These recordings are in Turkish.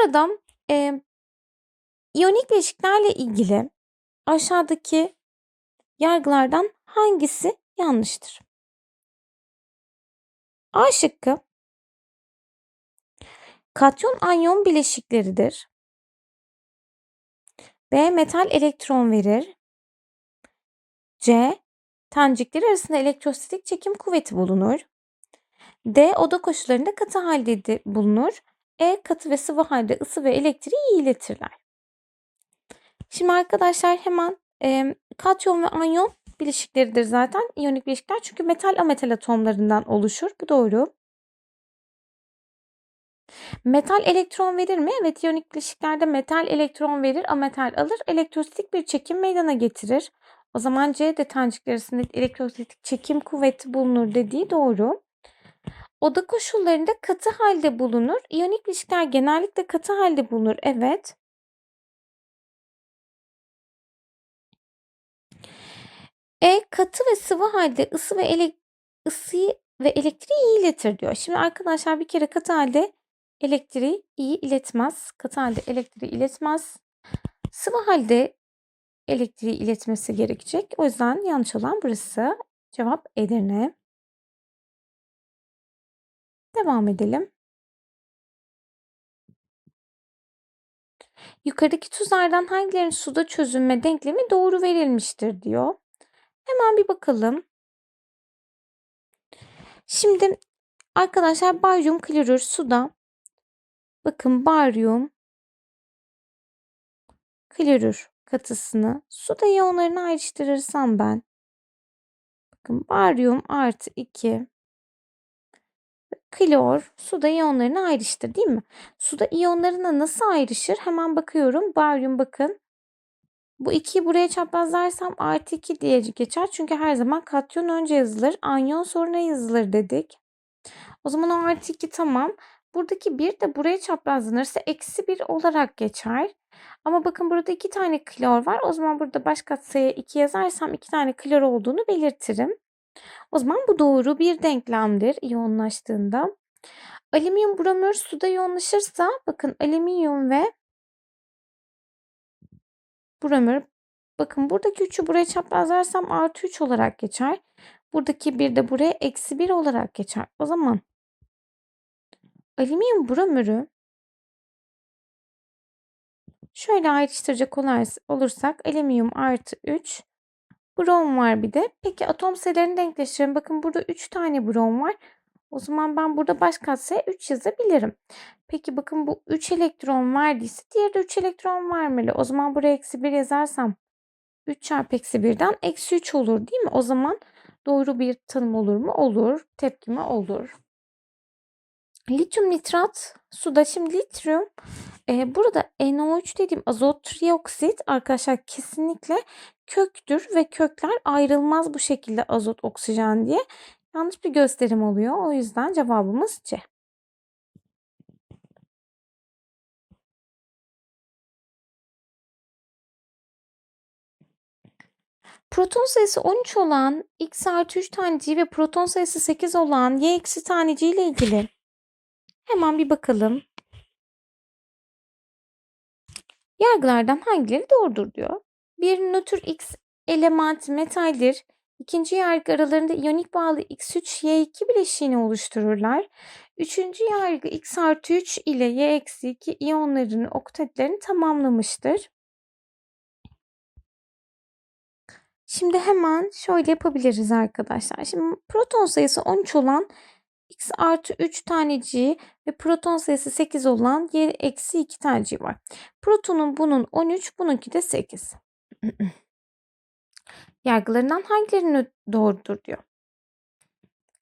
Burada e, iyonik bileşiklerle ilgili aşağıdaki yargılardan hangisi yanlıştır? A şıkkı katyon anyon bileşikleridir. B metal elektron verir. C tanecikler arasında elektrostatik çekim kuvveti bulunur. D oda koşullarında katı halde bulunur. E katı ve sıvı halde ısı ve elektriği iletirler. Şimdi arkadaşlar hemen e, katyon ve anyon bileşikleridir zaten. İyonik bileşikler çünkü metal ametal atomlarından oluşur. Bu doğru. Metal elektron verir mi? Evet iyonik bileşiklerde metal elektron verir, ametal alır. Elektrostatik bir çekim meydana getirir. O zaman C detancikler arasında elektrostatik çekim kuvveti bulunur dediği doğru. Oda koşullarında katı halde bulunur. İyonik bileşikler genellikle katı halde bulunur. Evet. E katı ve sıvı halde ısı ve ele ısıyı ve elektriği iyi iletir diyor. Şimdi arkadaşlar bir kere katı halde elektriği iyi iletmez. Katı halde elektriği iletmez. Sıvı halde elektriği iletmesi gerekecek. O yüzden yanlış olan burası. Cevap Edirne. Devam edelim. Yukarıdaki tuzlardan hangilerinin suda çözünme denklemi doğru verilmiştir diyor. Hemen bir bakalım. Şimdi arkadaşlar baryum klorür suda bakın baryum klorür katısını suda iyonlarını ayrıştırırsam ben bakın baryum artı 2 klor suda iyonlarını ayrıştır değil mi? Suda iyonlarını nasıl ayrışır? Hemen bakıyorum. Baryum bakın. Bu 2'yi buraya çaprazlarsam artı 2 diye geçer. Çünkü her zaman katyon önce yazılır. Anyon sonra yazılır dedik. O zaman o artı 2 tamam. Buradaki 1 de buraya çaprazlanırsa eksi 1 olarak geçer. Ama bakın burada 2 tane klor var. O zaman burada baş katsayıya 2 yazarsam 2 tane klor olduğunu belirtirim. O zaman bu doğru bir denklemdir iyonlaştığında. Alüminyum bromür suda yoğunlaşırsa bakın alüminyum ve bromür bakın buradaki 3'ü buraya çaprazlarsam artı 3 olarak geçer. Buradaki 1 de buraya eksi 1 olarak geçer. O zaman alüminyum bromürü şöyle ayrıştıracak olursak alüminyum artı 3 Brom var bir de. Peki atom sayılarını denkleştirelim. Bakın burada 3 tane brom var. O zaman ben burada baş katsayı 3 yazabilirim. Peki bakın bu 3 elektron verdiyse diğerde 3 elektron vermeli. O zaman buraya eksi 1 yazarsam 3 çarpı eksi 1'den eksi 3 olur değil mi? O zaman doğru bir tanım olur mu? Olur. Tepkime olur. Lityum nitrat suda şimdi lityum e, burada NO3 dediğim azot trioksit arkadaşlar kesinlikle köktür ve kökler ayrılmaz bu şekilde azot oksijen diye yanlış bir gösterim oluyor. O yüzden cevabımız C. Proton sayısı 13 olan X artı 3 taneciği ve proton sayısı 8 olan Y eksi taneciği ile ilgili hemen bir bakalım. Yargılardan hangileri doğrudur diyor. Bir nötr X elementi metaldir. İkinci yargı aralarında iyonik bağlı X3Y2 bileşiğini oluştururlar. Üçüncü yargı X artı 3 ile Y eksi 2 iyonlarını oktetlerini tamamlamıştır. Şimdi hemen şöyle yapabiliriz arkadaşlar. Şimdi proton sayısı 13 olan x artı 3 taneciği ve proton sayısı 8 olan y eksi 2 taneciği var. Protonun bunun 13, bununki de 8. Yargılarından hangilerinin doğrudur diyor.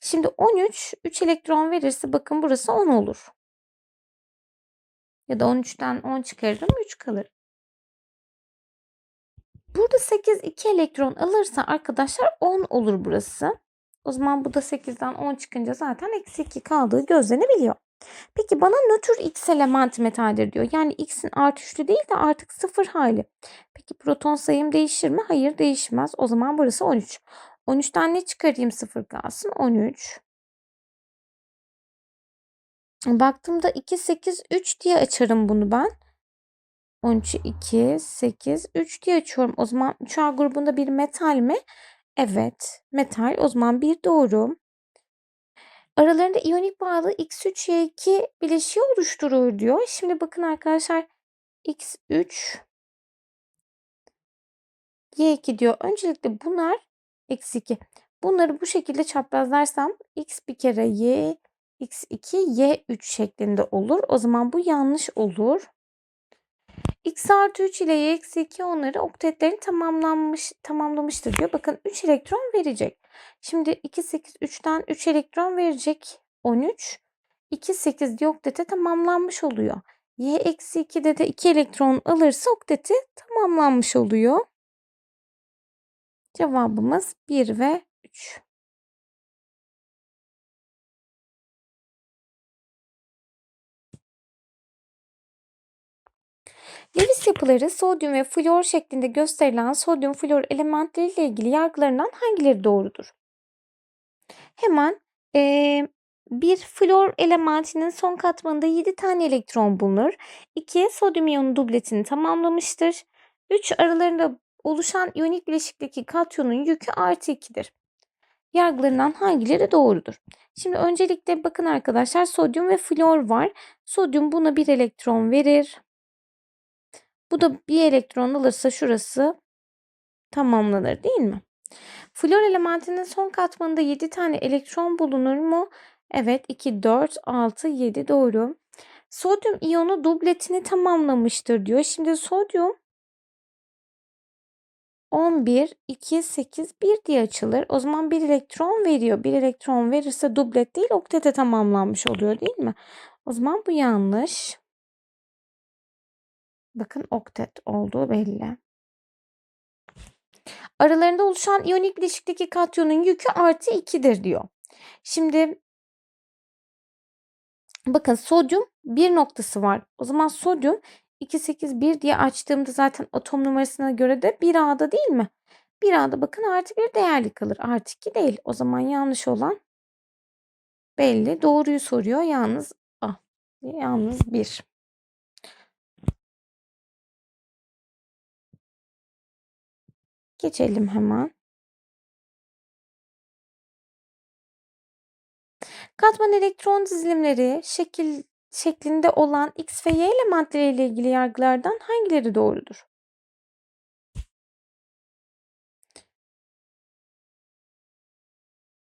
Şimdi 13, 3 elektron verirse bakın burası 10 olur. Ya da 13'ten 10 çıkarırım 3 kalır. Burada 8 2 elektron alırsa arkadaşlar 10 olur burası. O zaman bu da 8'den 10 çıkınca zaten eksi 2 kaldığı gözlenebiliyor. Peki bana nötr x element metaldir diyor. Yani x'in artı 3'lü değil de artık 0 hali. Peki proton sayım değişir mi? Hayır değişmez. O zaman burası 13. 13'ten ne çıkarayım 0 kalsın? 13. Baktığımda 2, 8, 3 diye açarım bunu ben. 13, 2, 8, 3 diye açıyorum. O zaman 3A grubunda bir metal mi? Evet, metal. O zaman bir doğru. Aralarında iyonik bağlı X3Y2 bileşiği oluşturur diyor. Şimdi bakın arkadaşlar X3 Y2 diyor. Öncelikle bunlar X2. Bunları bu şekilde çaprazlarsam X bir kere Y, X2, Y3 şeklinde olur. O zaman bu yanlış olur. X artı 3 ile Y eksi 2 onları oktetlerin tamamlanmış, tamamlamıştır diyor. Bakın 3 elektron verecek. Şimdi 2, 8, 3'ten 3 elektron verecek. 13. 2, 8 diye oktete tamamlanmış oluyor. Y eksi 2'de de 2 elektron alırsa okteti tamamlanmış oluyor. Cevabımız 1 ve 3. Lewis yapıları sodyum ve flor şeklinde gösterilen sodyum flor elementleriyle ilgili yargılarından hangileri doğrudur? Hemen ee, bir flor elementinin son katmanında 7 tane elektron bulunur. 2 sodyum iyonu dubletini tamamlamıştır. 3 aralarında oluşan iyonik bileşikteki katyonun yükü artı 2'dir. Yargılarından hangileri doğrudur? Şimdi öncelikle bakın arkadaşlar sodyum ve flor var. Sodyum buna bir elektron verir. Bu da bir elektron alırsa şurası tamamlanır değil mi? Flor elementinin son katmanında 7 tane elektron bulunur mu? Evet 2, 4, 6, 7 doğru. Sodyum iyonu dubletini tamamlamıştır diyor. Şimdi sodyum 11, 2, 8, 1 diye açılır. O zaman bir elektron veriyor. Bir elektron verirse dublet değil oktete tamamlanmış oluyor değil mi? O zaman bu yanlış. Bakın oktet olduğu belli. Aralarında oluşan iyonik bileşikteki katyonun yükü artı 2'dir diyor. Şimdi bakın sodyum bir noktası var. O zaman sodyum 281 diye açtığımda zaten atom numarasına göre de 1A'da değil mi? 1A'da bakın artı bir değerli kalır. Artı 2 değil. O zaman yanlış olan belli. Doğruyu soruyor. Yalnız A. Yalnız 1. Geçelim hemen. Katman elektron dizilimleri şekil şeklinde olan X ve Y elementleri ile ilgili yargılardan hangileri doğrudur?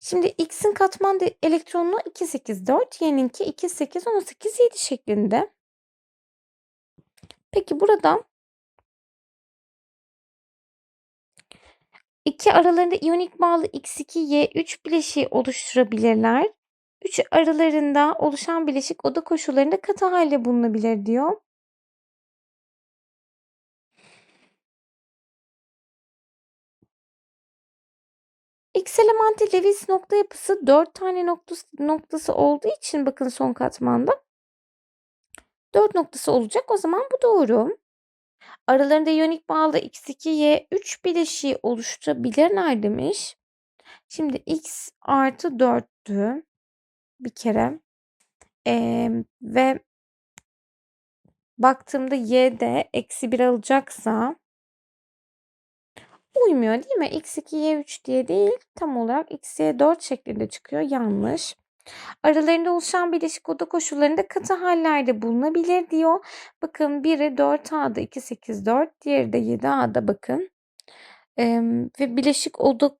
Şimdi X'in katman elektronu 2, 8, 4, Y'ninki 2, 8, 18, 7 şeklinde. Peki burada iki aralarında iyonik bağlı X2, Y3 bileşiği oluşturabilirler. 3 aralarında oluşan bileşik oda koşullarında katı halde bulunabilir diyor. X elementi Lewis nokta yapısı 4 tane noktası, noktası olduğu için bakın son katmanda 4 noktası olacak. O zaman bu doğru. Aralarında iyonik bağlı X2Y 3 bileşiği oluşturabilirler demiş. Şimdi X artı 4'tü bir kere. Ee, ve baktığımda y de eksi 1 alacaksa uymuyor değil mi? x2 y3 diye değil tam olarak x y 4 şeklinde çıkıyor. Yanlış. Aralarında oluşan bileşik oda koşullarında katı hallerde bulunabilir diyor. Bakın biri 4A'da 2, 8, 4 diğeri de 7A'da bakın. Ee, ve bileşik oda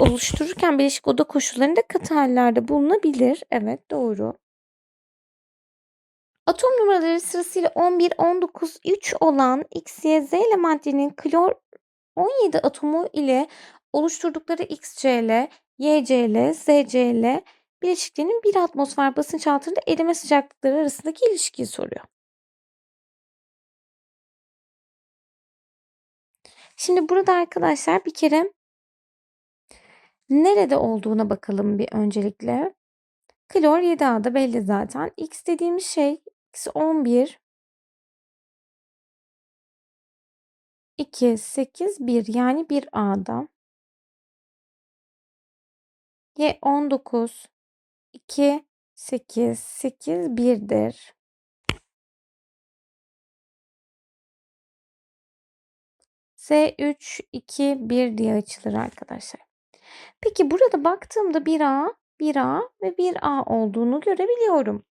oluştururken bileşik oda koşullarında katı hallerde bulunabilir. Evet doğru. Atom numaraları sırasıyla 11, 19, 3 olan X, Y, Z elementlerinin klor 17 atomu ile oluşturdukları XCl, YCl, ZCl bileşiklerinin bir atmosfer basınç altında erime sıcaklıkları arasındaki ilişkiyi soruyor. Şimdi burada arkadaşlar bir kere nerede olduğuna bakalım bir öncelikle. Klor 7A'da belli zaten. X dediğimiz şey X 11 2 8 1 yani 1 A'da. Y 19 2 8, 8, 1'dir. Z3, 2, 1 diye açılır arkadaşlar. Peki burada baktığımda 1A, 1A ve 1A olduğunu görebiliyorum.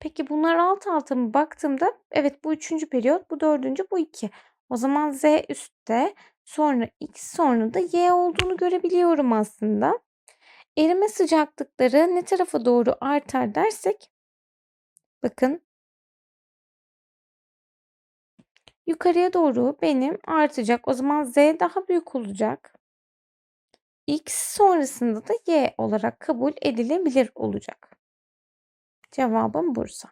Peki bunlar alt alta mı baktığımda evet bu üçüncü periyot, bu dördüncü, bu iki. O zaman Z üstte sonra X sonra da Y olduğunu görebiliyorum aslında. Erime sıcaklıkları ne tarafa doğru artar dersek bakın yukarıya doğru benim artacak. O zaman Z daha büyük olacak. X sonrasında da Y olarak kabul edilebilir olacak. Cevabım Bursa.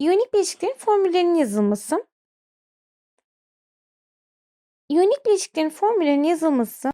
İyonik bileşiklerin formüllerinin yazılması. İyonik bileşiklerin formüllerinin yazılması